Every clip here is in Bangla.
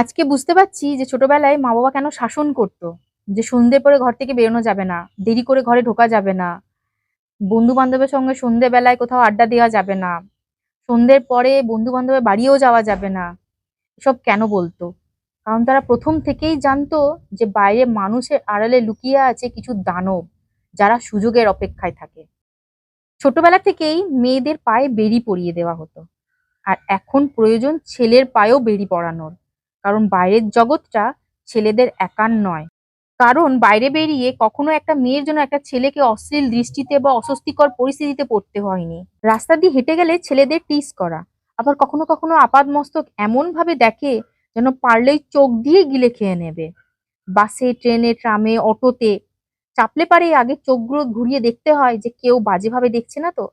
আজকে বুঝতে পারছি যে ছোটবেলায় মা বাবা কেন শাসন করতো, যে সন্ধে পরে ঘর থেকে বেরোনো যাবে না, দেরি করে ঘরে ঢোকা যাবে না বন্ধু বান্ধবের সঙ্গে সন্ধেবেলায় কোথাও আড্ডা দেওয়া যাবে না, সন্ধ্যের পরে বন্ধু বান্ধবের বাড়িও যাওয়া যাবে না, এসব কেন বলতো? কারণ তারা প্রথম থেকেই জানতো যে বাইরে মানুষের আড়ালে লুকিয়ে আছে কিছু দানব, যারা সুযোগের অপেক্ষায় থাকে। ছোটবেলা থেকেই মেয়েদের পায়ে বেড়ি পরিয়ে দেওয়া হতো, আর এখন প্রয়োজন ছেলের পায়েও বেড়ি পরানোর। কারণ বাইরের জগৎটা ছেলেদের একার নয়। কারণ বাইরে বেরিয়ে কখনো একটা মেয়ের জন্য একটা ছেলেকে অশ্লীল দৃষ্টিতে বা অস্বস্তিকর পরিস্থিতিতে পড়তে হয়নি। রাস্তা দিয়ে হেঁটে গেলে ছেলেদের টিস করা। আবার কখনো কখনো আপাদ মস্তক এমন ভাবে দেখে যেন পারলেই চোখ দিয়ে গিলে খেয়ে নেবে। বাসে, ট্রেনে, ট্রামে, অটোতে চাপলে পারে আগে চোখগুলো ঘুরিয়ে দেখতে হয় যে কেউ বাজেভাবে দেখছে না তো।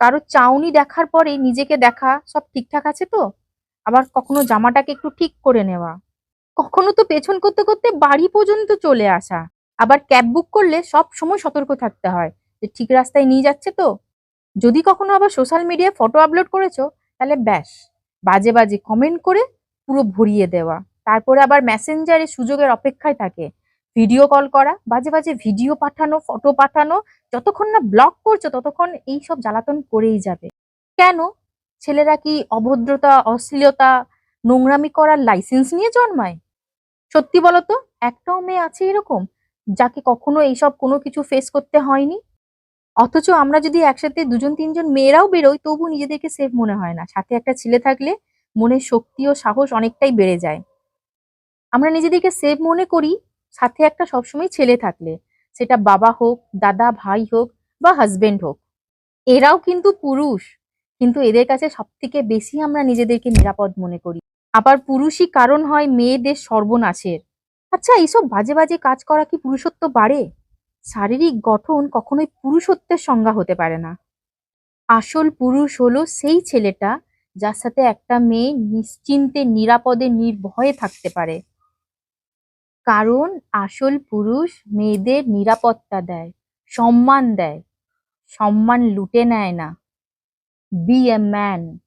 কারও চাউনি দেখার পরে নিজেকে দেখা সব ঠিকঠাক আছে তো? আবার কখনো জামাটাকে একটু ঠিক করে নেওয়া। কখনো তো পেছন করতে করতে বাড়ি পর্যন্ত চলে আসা। আবার ক্যাব বুক করলে সব সময় সতর্ক থাকতে হয় যে ঠিক রাস্তায় নিয়ে যাচ্ছে তো। যদি কখনো আবার সোশ্যাল মিডিয়ায় ফটো আপলোড করেছ, তাহলে ব্যাস। বাজে বাজে কমেন্ট করে পুরো ভরিয়ে দেওয়া। তারপরে আবার মেসেঞ্জারে সুযোগের অপেক্ষায় থাকে। ভিডিও কল করা, বাজে বাজে ভিডিও পাঠানো ফটো পাঠানো, যতক্ষণ না ব্লক করছ, ততক্ষণ এই সব জ্বালাতন করেই যাবে। কেন? ছেলেরা কি অভদ্রতা, অশ্লীলতা, নোংরামি করার লাইসেন্স নিয়ে জন্মায়? সত্যি বলতো, একটাও মেয়ে আছে এরকম, যাকে কখনো এইসব কোনো কিছু ফেস করতে হয়নি? অথচ আমরা যদি একসাথে দুজন, তিনজন মেয়েরাও বেরোই, তবু নিজেদেরকে সেফ মনে হয় না। সাথে একটা ছেলে থাকলে মনের শক্তি ও সাহস অনেকটাই বেড়ে যায়। আমরা নিজেদেরকে সেফ মনে করি, সাথে একটা সবসময় ছেলে থাকলে। সেটা বাবা হোক, দাদা, ভাই হোক বা হাজবেন্ড হোক। এরাও কিন্তু পুরুষ। কিন্তু এদের কাছে সব থেকে বেশি আমরা নিজেদেরকে নিরাপদ মনে করি। আবার পুরুষই কারণ হয় মেয়েদের সর্বনাশের। আচ্ছা এইসব বাজে বাজে কাজ করা কি পুরুষত্ব বাড়ে? শারীরিক গঠন কখনোই পুরুষত্বের সংজ্ঞা হতে পারে না। আসল পুরুষ হলো সেই ছেলেটা যার সাথে একটা মেয়ে নিশ্চিন্তে, নিরাপদে, নির্ভয়ে থাকতে পারে। কারণ আসল পুরুষ মেয়েদের নিরাপত্তা দেয়, সম্মান দেয়। সম্মান লুটে নেয় না। be a man.